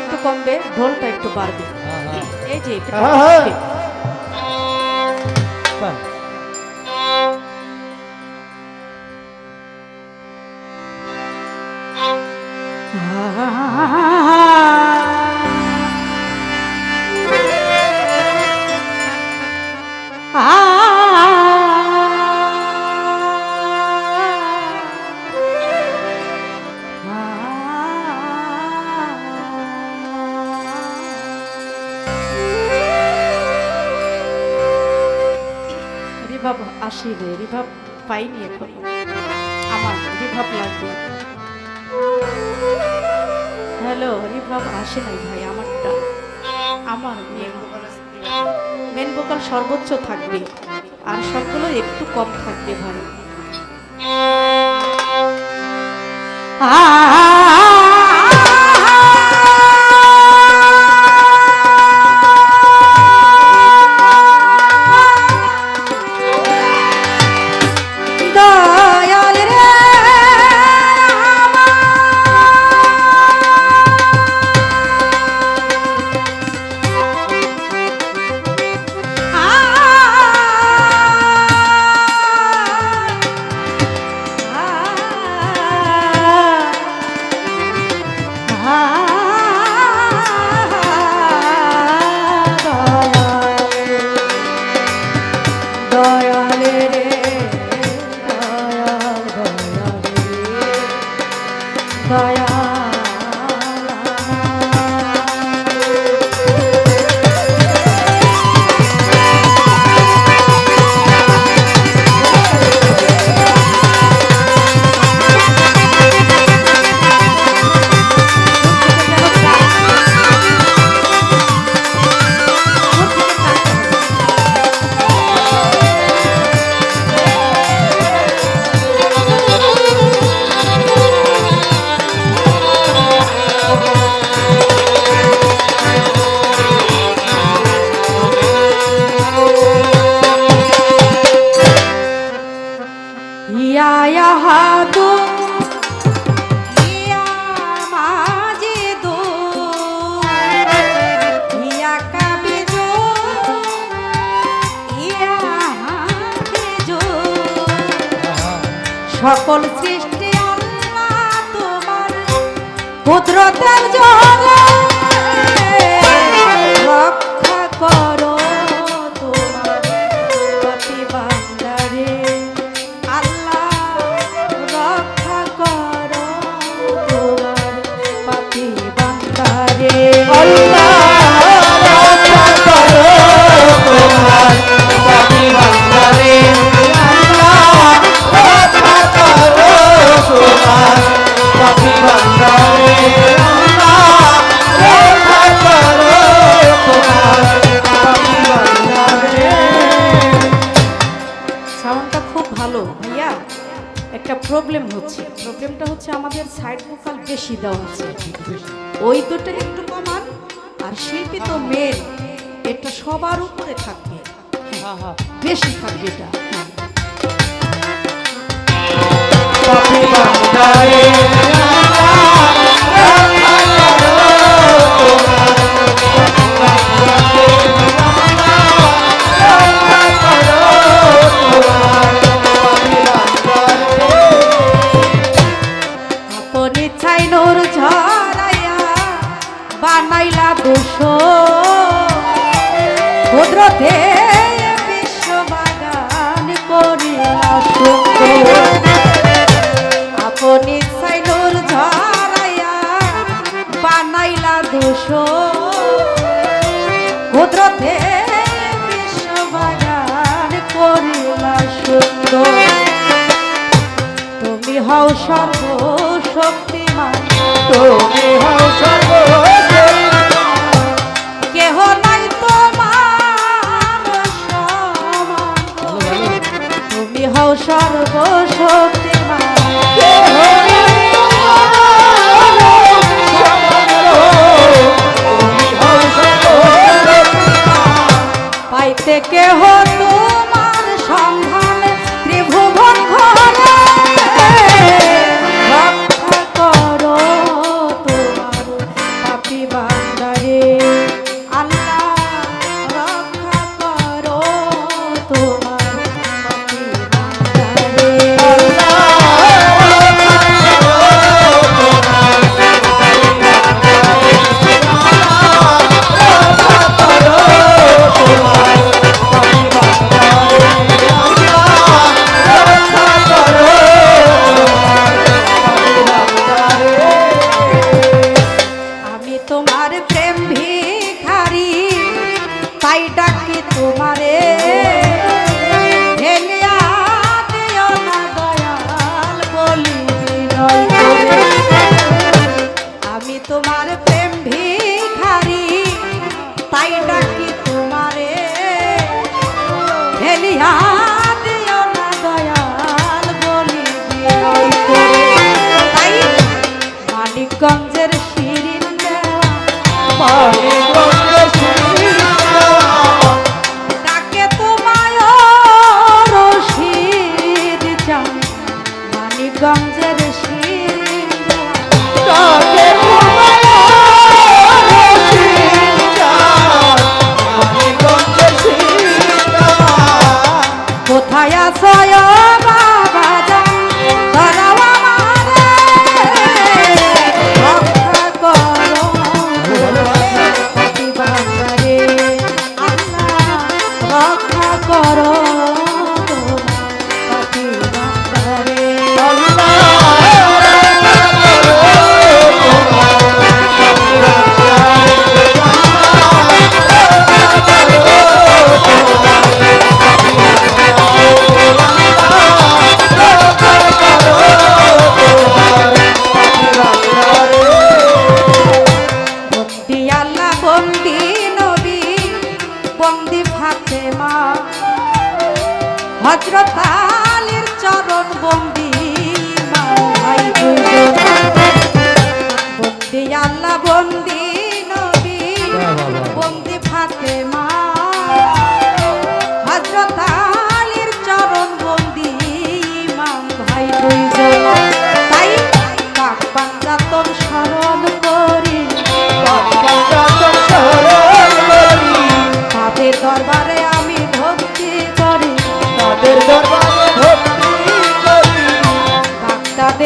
একটু কমবে ঢোলটা একটু বাড়বে। এই যে একটু বাড়বে। বাহ। রিভাব পাইনি এখন আমার রিভাব লাগবে হ্যালো, রিভাব আসে নাই ভাই, আমারটা আমার মেন ভোকাল সর্বোচ্চ থাকবে, আর সবগুলো একটু কম থাকবে ভাই দয়াল দয়ালে সকল সৃষ্টি আল্লাহ তোমার। কুদরতের জলে এটা সবার উপরে থাকবে হ্যাঁ, হ্যাঁ। বেশি থাকবে এটা হ্যাঁ। পাপি কুদরতে বিশ্ব বাগান করিলা সুন্দর। আপনি ছাই নূর ঝরাইয়া বানাইলা দুষ কুদরতে বিশ্ব বাগান করিলা সুন্দর। তুমি হও সর্বশক্তিমান। তুমি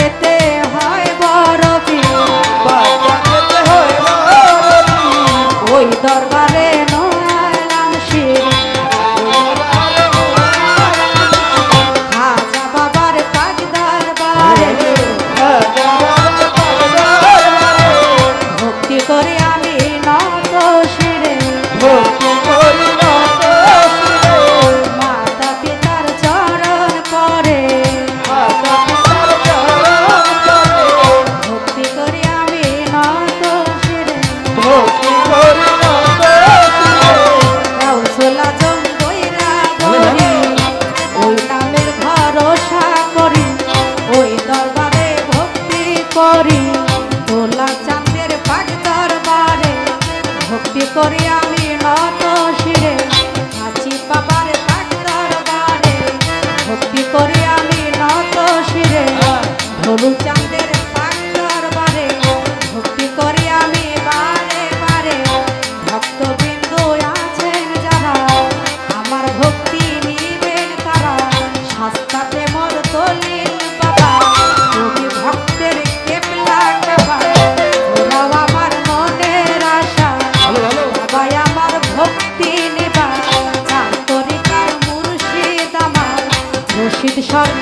que te রশিদ